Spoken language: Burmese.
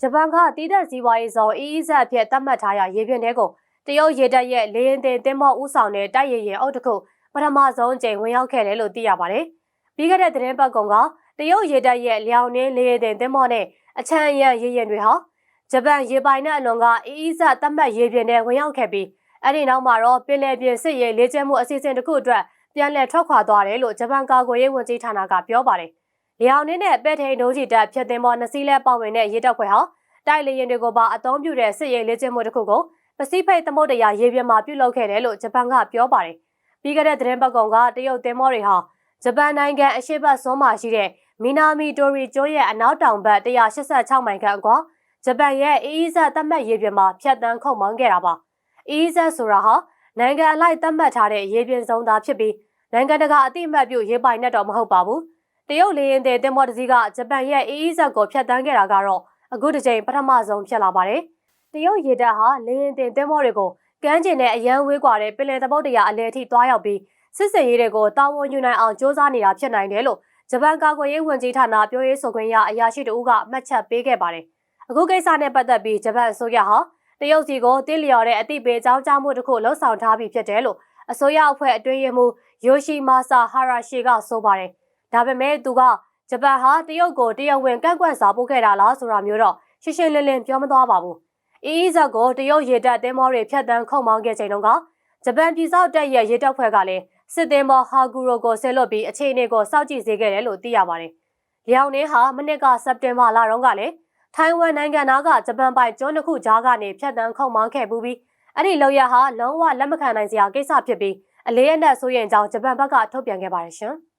ဂျပန်ကတည်တဲ့ဇီဝရေးဇုံ EEZ အဖြစ်သတ်မှတ်ထားရရေပြင်တဲကိုတရုတ်ရေတပ်ရဲ့လေရင်တင်တင်မော့ဦးဆောင်တဲ့တိုက်ရေရင်အုပ်တစ်ခုပထမဆုံးအကြိမ်ဝင်ရောက်ခဲ့တယ်လို့သိရပါတယ်။ပြီးခဲ့တဲ့သတင်းပတ်ကောင်ကတရုတ်ရေတပ်ရဲ့လျောင်နှင်းလေရင်တင်တင်မော့နဲ့အချမ်းအရန်ရေရင်တွေဟာဂျပန်ရေပိုင်နဲ့အလွန်က EEZ သတ်မှတ်ရေပြင်ထဲဝင်ရောက်ခဲ့ပြီးအဲ့ဒီနောက်မှာတော့ပင်လယ်ပြင်စစ်ရေးလေ့ကျင့်မှုအစီအစဉ်တစ်ခုအတွက်ပြန်လည်ထွက်ခွာသွားတယ်လို့ဂျပန်ကာကွယ်ရေးဝန်ကြီးဌာနကပြောပါတယ်။ လျောင်နှင်းနဲ့ပဲ့ထိန်ဒိုးကြီးတပ်ဖြတ်သိမ်းပေါ်နှစ်စီးလဲပေါဝင်တဲ့ရေတပ်ခွဲဟာတိုက်လေရင်တွေကိုပါအသုံးပြုတဲ့စစ်ရေးလေ့ကျင့်မှုတစ်ခုကိုပစိဖိတ်သမုဒ္ဒရာရေပြင်မှာပြုလုပ်ခဲ့တယ်လို့ဂျပန်ကပြောပါတယ်။ပြီးခဲ့တဲ့သတင်းပတ်ကောင်ကတရုတ်သင်္ဘောတွေဟာဂျပန်နိုင်ငံအရှေ့ဘက်စွန်းမှာရှိတဲ့မီနာမီတိုရီကျွန်းရဲ့အနောက်တောင်ဘက်186မိုင်ခန့်အကွာဂျပန်ရဲ့ EEZ သတ်မှတ်ရေပြင်မှာဖြတ်တန်းခုတ်မောင်းခဲ့တာပါ။ EEZ ဆိုတာဟာနိုင်ငံအလိုက်သတ်မှတ်ထားတဲ့ရေပြင်စုံသားဖြစ်ပြီးနိုင်ငံတကာအတိအမှတ်ပြုရေပိုင်နဲ့တော့မဟုတ်ပါဘူး။ တရုတ်လေရင်တဲ့တင်မော်တစည်းကဂျပန်ရဲ့ EEZ ကိုဖြတ်တန်းခဲ့တာကတော့အခုတစ်ချိန်ပထမဆုံးဖြစ်လာပါတယ်။တရုတ်ရေတပ်ဟာလေရင်တင်တင်မောတွေကိုကမ်းခြေနဲ့အရန်ဝေးကွာတဲ့ပင်လယ်သမုဒ္ဒရာအလယ်ထိသွားရောက်ပြီးစစ်စင်ရေးတွေကိုတာဝန်ယူနိုင်အောင်စ조사နေတာဖြစ်နိုင်တယ်လို့ဂျပန်ကာကွယ်ရေးဝန်ကြီးဌာနပြောရေးဆိုခွင့်ရအရာရှိတဦးကမှတ်ချက်ပေးခဲ့ပါတယ်။အခုကိစ္စနဲ့ပတ်သက်ပြီးဂျပန်အစိုးရဟာတရုတ်စီကိုတည်လျော်တဲ့အသိပေးကြောင်းကြားမှုတစ်ခုလှုံ့ဆော်ထားပြီးဖြစ်တယ်လို့အစိုးရအဖွဲ့အတွင်းရေးမှူးယိုရှိမာဆာဟာရာရှီကဆိုပါတယ်။ ဒါပေမဲ့သူကဂျပန်ဟာတရုတ်ကိုတရုတ်ဝင်ကန့်ကွက်စာပို့ခဲ့တာလားဆိုတာမျိုးတော့ရှင်းရှင်းလင်းလင်းပြောမသွားပါဘူး။အီအီဇက်ကိုတရုတ်ရေတပ်သင်္ဘောတွေဖြတ်တန်းခုံမောင်းခဲ့ချိန်တုန်းကဂျပန်ပြည်စောက်တပ်ရဲ့ရေတပ်ဖွဲ့ကလည်းစစ်သင်္ဘောဟာဂူရိုကိုဆဲလွတ်ပြီးအခြေအနေကိုစောင့်ကြည့်စေခဲ့တယ်လို့သိရပါတယ်။လျောင်နှင်းဟာမနစ်ကစက်တင်ဘာလတုန်းကလည်းထိုင်ဝမ်နိုင်ငံသားကဂျပန်ပိုင်ကျွန်းတစ်ခုကြားကနေဖြတ်တန်းခုံမောင်းခဲ့ပူးပြီးအဲ့ဒီလောက်ရဟာလုံးဝလက်မခံနိုင်စရာကိစ္စဖြစ်ပြီးအလေးအနက်ဆိုရင်ကြောင့်ဂျပန်ဘက်ကထုတ်ပြန်ခဲ့ပါတယ်ရှင်။